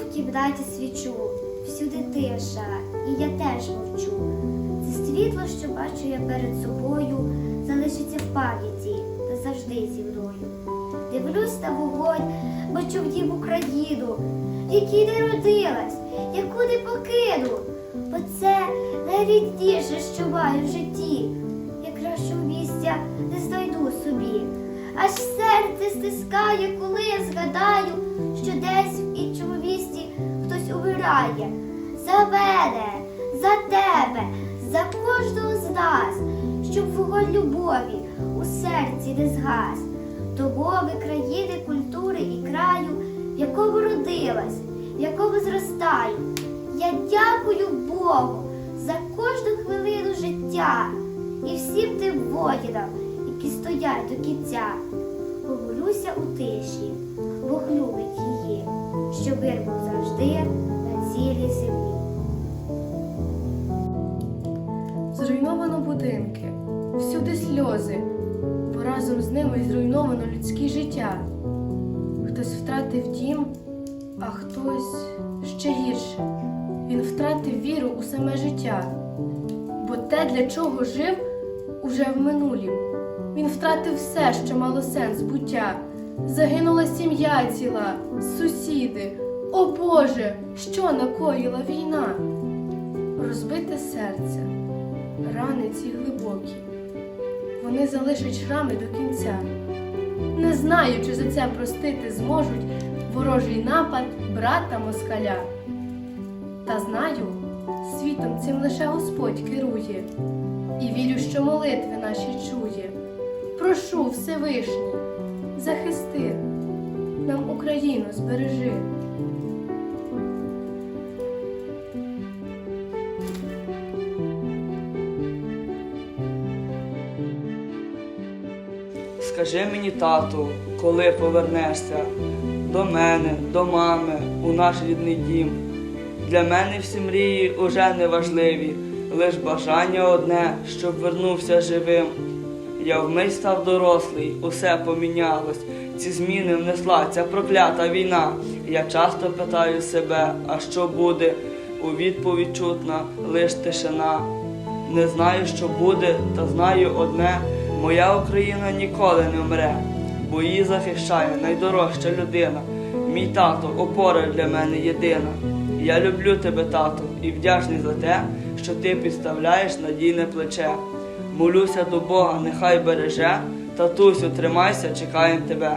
кімнаті свічу, всюди тиша, і я теж мовчу. Це світло, що бачу я перед собою, залишиться в пам'яті та завжди зі мною. Дивлюсь на вогонь, бачу в дім Україну, в якій не родилась, яку не покину. Бо це найрідніше, що маю в житті. Я кращого місця не знайду собі. Аж серце стискає, коли я згадаю, що десь в хтось. За мене, за тебе, за кожного з нас, щоб вогонь любові у серці не згас. До мови країни, культури і краю, в якому родилась, в якому зростаю. Я дякую Богу за кожну хвилину життя і всім тим воїнам, які стоять до кінця. Помолюся у тиші, Бог любить її, щоб мир був завжди цілій землі. Зруйновано будинки, всюди сльози, бо разом з ними зруйновано людське життя. Хтось втратив дім, а хтось ще гірше. Він втратив віру у саме життя, бо те, для чого жив, уже в минулім. Він втратив все, що мало сенс буття. Загинула сім'я ціла, сусіди. О Боже, що накоїла війна? Розбите серце, рани ці глибокі. Вони залишать шрами до кінця. Не знаю, чи за це простити зможуть ворожий напад брата москаля. Та знаю, світом цим лише Господь керує, і вірю, що молитви наші чує. Прошу Всевишній, захисти, нам Україну збережи. Скажи мені, тату, коли повернешся до мене, до мами, у наш рідний дім. Для мене всі мрії уже не важливі, лиш бажання одне, щоб вернувся живим. Я вмить став дорослий, усе помінялось. Ці зміни внесла ця проклята війна. Я часто питаю себе, а що буде? У відповідь чутна лиш тишина. Не знаю, що буде, та знаю одне: моя Україна ніколи не вмре, бо її захищає найдорожча людина. Мій тато опора для мене єдина. Я люблю тебе, тато, і вдячний за те, що ти підставляєш надійне плече. Молюся до Бога, нехай береже, татусю, тримайся, чекаємо тебе.